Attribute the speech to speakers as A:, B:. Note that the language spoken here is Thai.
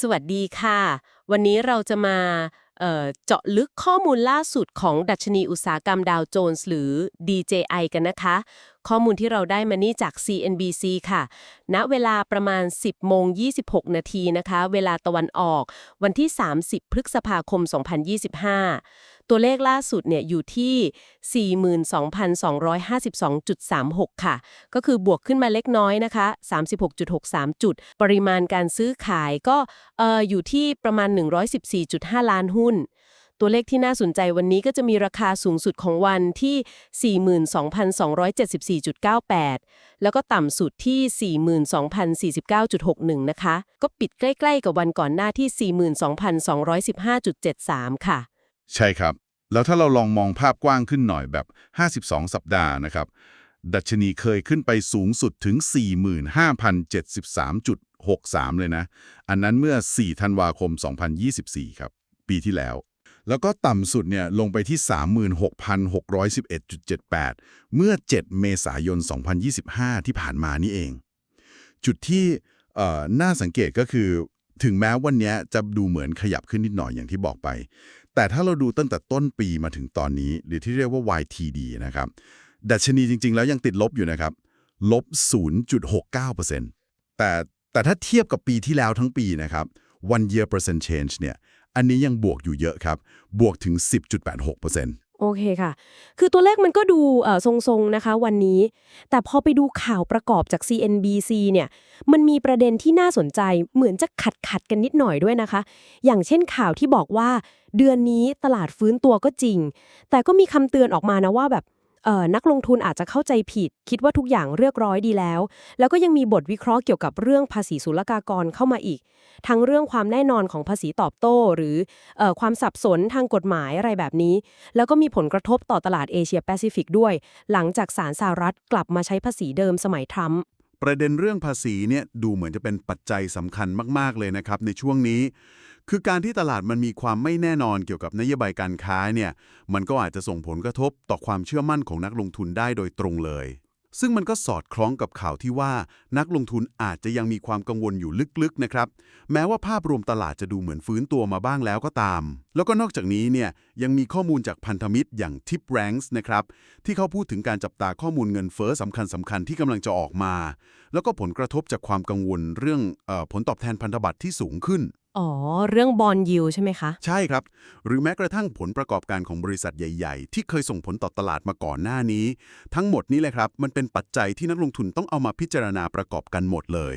A: สวัสดีค่ะ วันนี้เราจะมาเเจาะลึกข้อมูลล่าสุดของดัชนีอุตสาหกรรมดาวโจนส์หรือ DJI กันนะคะข้อมูลที่เราได้มานี่จาก CNBC ค่ะ ณ เวลาประมาณ 10โมง26 นาทีนะคะ เวลาตะวันออก วันที่ 30 พฤษภาคม 2025 ตัวเลขล่าสุดเนี่ยอยู่ที่ 42,252.36 ค่ะ ก็คือบวกขึ้นมาเล็กน้อยนะคะ 36.63 จุด ปริมาณการซื้อขายก็อออยู่ที่ประมาณ 114.5 ล้านหุ้น ตัวเลขที่น่าสนใจวันนี้ก็จะมีราคาสูงสุดของวันที่ 42,274.98 แล้วก็ต่ำสุดที่ 42,049.61 นะคะ ก็ปิดใกล้ๆกับวันก่อนหน้าที่ 42,215.73 ค่ะ
B: ใช่ครับ แล้วถ้าเราลองมองภาพกว้างขึ้นหน่อยแบบ 52 สัปดาห์นะครับ ดัชนีเคยขึ้นไปสูงสุดถึง 45,073.63 เลยนะ อันนั้นเมื่อ 4 ธันวาคม 2024 ครับ ปีที่แล้ว แล้วก็ต่ำสุดเนี่ยลงไปที่ 36,611.78 เมื่อ 7 เมษายน 2025 ที่ผ่านมานี่เอง จุดที่น่าสังเกตก็คือ ถึงแม้วันนี้จะดูเหมือนขยับขึ้นนิดหน่อยอย่างที่บอกไป แต่ถ้าเราดูตั้งแต่ต้นปีมาถึงตอนนี้ หรือที่เรียกว่า YTD นะครับ ดัชนีจริง ๆ แล้วยังติดลบอยู่นะครับ ลบ 0.69%แต่แต่ถ้าเทียบกับปีที่แล้วทั้งปีนะครับ one year percent change เนี่ย อันนี้ยังบวกอยู่เยอะครับ บวกถึง 10.86%
A: โอเคค่ะ คือตัวเลขมันก็ดูเออทรงๆ นะคะวันนี้ แต่พอไปดูข่าวประกอบจาก CNBC เนี่ย มันมีประเด็นที่น่าสนใจเหมือนจะขัดขัดกันนิดหน่อยด้วยนะคะ อย่างเช่นข่าวที่บอกว่า เดือนนี้ตลาดฟื้นตัวก็จริง แต่ก็มีคำเตือนออกมานะว่าแบบ นักลงทุนอาจจะเข้าใจผิด คิดว่าทุกอย่างเรียบร้อยดีแล้ว แล้วก็ยังมีบทวิเคราะห์เกี่ยวกับเรื่องภาษีศุลกากรเข้ามาอีก ทั้งเรื่องความแน่นอนของภาษีตอบโต้ หรือออความสับสนทางกฎหมายอะไรแบบนี้ แล้วก็มีผลกระทบต่อตลาดเอเชียแปซิฟิกด้วย หลังจากศาลสหรัฐกลับมาใช้ภาษีเดิมสมัยทรัมป์
C: ประเด็นเรื่องภาษีเนี่ยดูเหมือนจะเป็นปัจจัยสำคัญมาก ๆ เลยนะครับ ในช่วงนี้ คือการที่ตลาดมันมีความไม่แน่นอนเกี่ยวกับนโยบายการค้าเนี่ยมันก็อาจจะส่งผลกระทบต่อความเชื่อมั่นของนักลงทุนได้โดยตรงเลย ซึ่งมันก็สอดคล้องกับข่าวที่ว่านักลงทุนอาจจะยังมีความกังวลอยู่ลึกๆนะครับ แม้ว่าภาพรวมตลาดจะดูเหมือนฟื้นตัวมาบ้างแล้วก็ตาม แล้วก็นอกจากนี้เนี่ยยังมีข้อมูลจากพันธมิตรอย่าง Tip Ranks นะครับ ที่เขาพูดถึงการจับตาข้อมูลเงินเฟ้อสำคัญสำคัญๆที่กำลังจะออกมา แล้วก็ผลกระทบจากความกังวลเรื่องออผลตอบแทนพันธบัตรที่สูงขึ้น
A: อ๋อ เรื่องบอลยิวใช่ไหมคะ
C: ใช่ครับ หรือแม้กระทั่งผลประกอบการของบริษัทใหญ่ ๆ ที่เคยส่งผลต่อตลาดมาก่อนหน้านี้ ทั้งหมดนี้เลยครับ มันเป็นปัจจัยที่นักลงทุนต้องเอามาพิจารณาประกอบกันหมดเลย